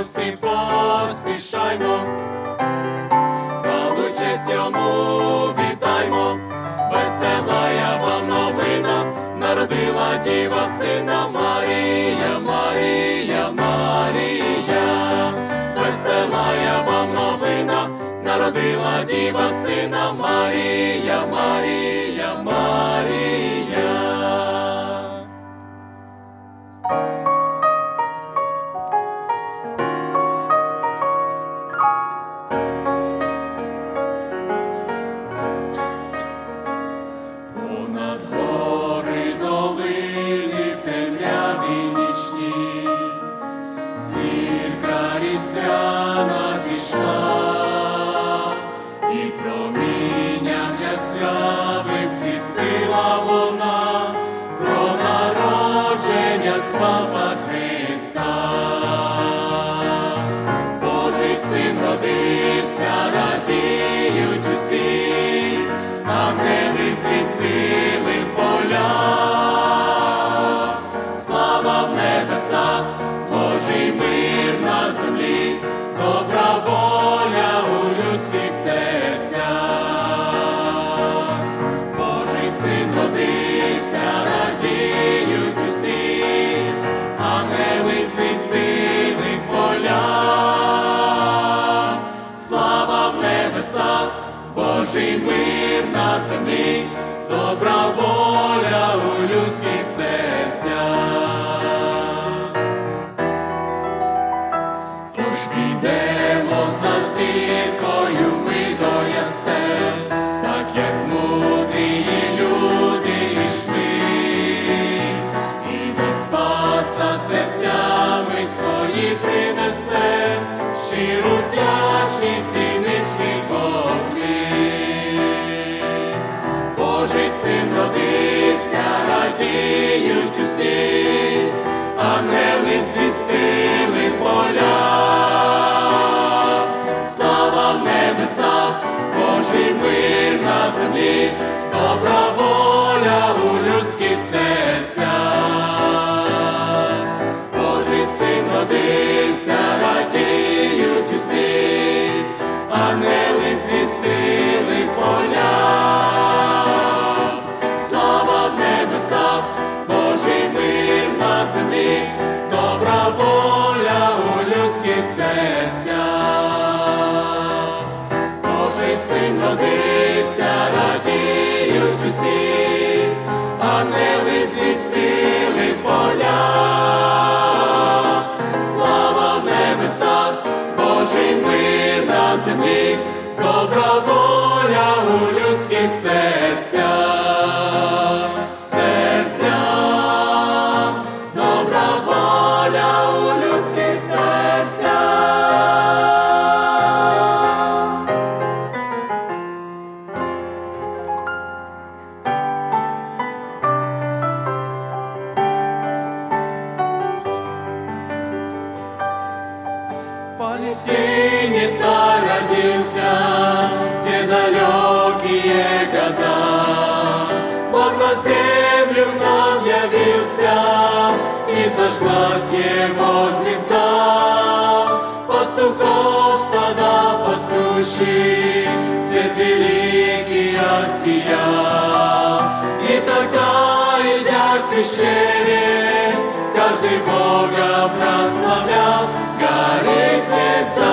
Ісусі поспішаймо, хвалу честь йому віддаймо, весела я вам новина, народила діва сина Марія, Марія, Марія, весела я вам новина, народила діва сина Марія, Марія, Марія. Спаса Христа. Божий син родився, радіють усі, ангели звістили Божий мир на землі, добра воля у людських серцях. Тож підемо за зіркою ми до ясен, так як мудрі люди йшли, і до спаса серцями свої принесе, щиру радіють усі, ангели свістили поля, слава в небесах, Божий мир на землі, добра родився, радіють усі, ангели звістили в поля, слава в небесах, Божий мир на землі, добра воля у людських серцях, серцях, зажглась его звезда. Пастухов стада пасущий, свет великий осиял. И тогда, идя к пещере, каждый Бога прославлял, горит звезда,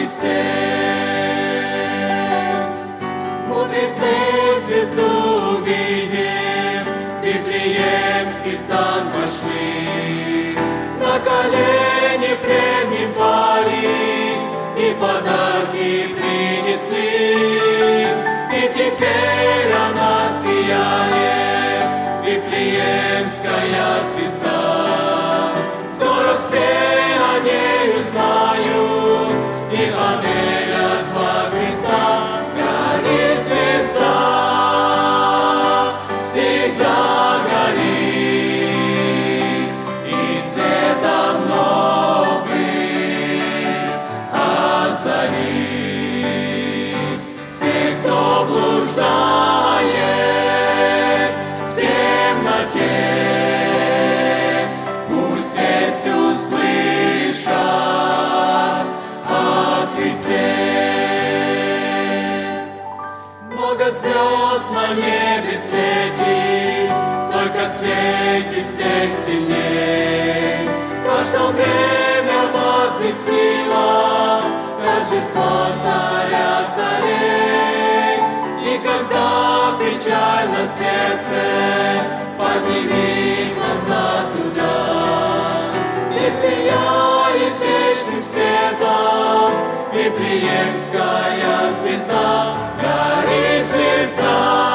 Христе. Мудрецы звезду увидев, Вифлеемский стан пошли, На колени пред ним пали И подарки принесли. И теперь она сияет, Вифлеемская звезда. Скоро все звезд на небе светит, только светит всех сильней. То, что время возвестило Рождество царя царей. И когда печально сердце, поднимись глаза туда, где сияет вечным светом Вифлеемская звезда, Christ.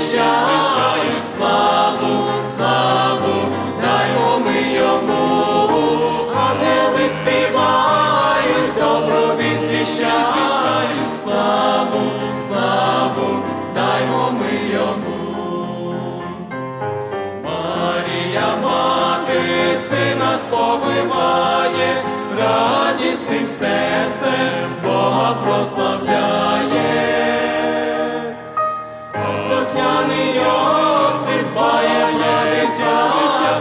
Візвіщають, славу, славу, даймо ми йому. Ангели співають, добру візвіщають, славу, славу, даймо ми йому. Марія мати сина сповиває, радісним серцем Бога прославляє.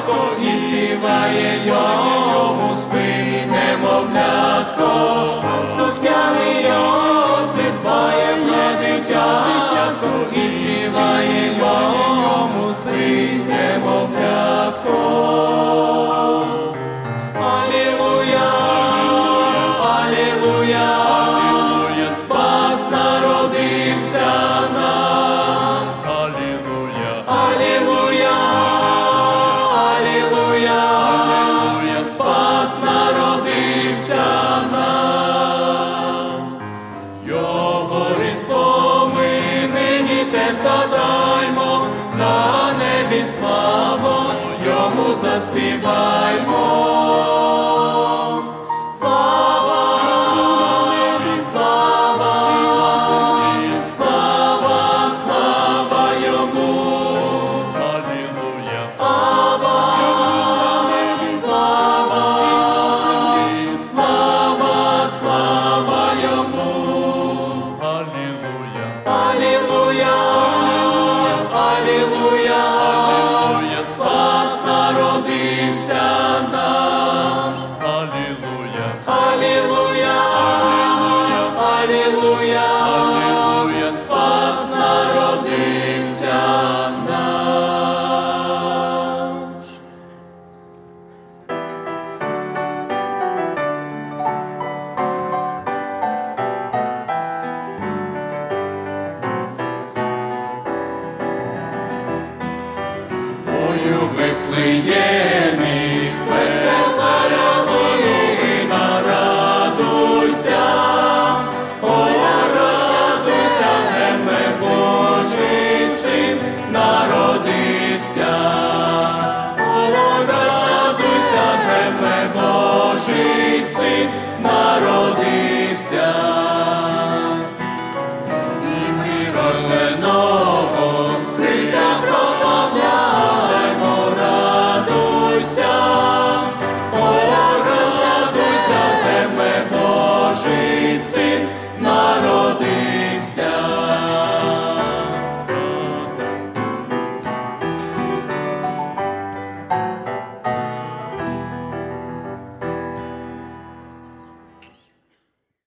Дитятко і співає йому спи, немовлятко.